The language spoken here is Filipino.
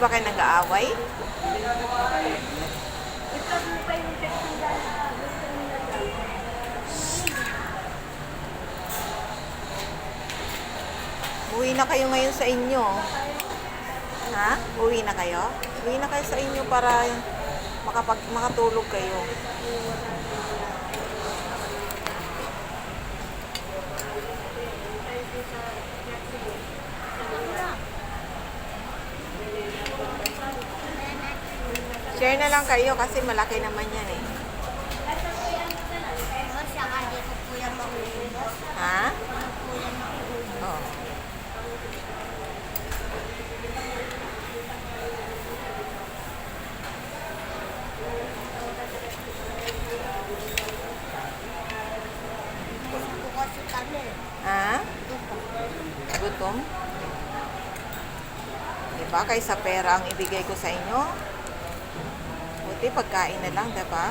ba kayo nag-aaway? Uwi na kayo ngayon sa inyo. Ha? Uwi na kayo? Uwi na kayo sa inyo para makapag makatulog kayo. Share na lang kayo kasi malaki naman yan eh. Ha? Oh. Ha? Gutom? Diba? Kaysa pera ang ibigay ko sa inyo. Pagkain na lang, diba?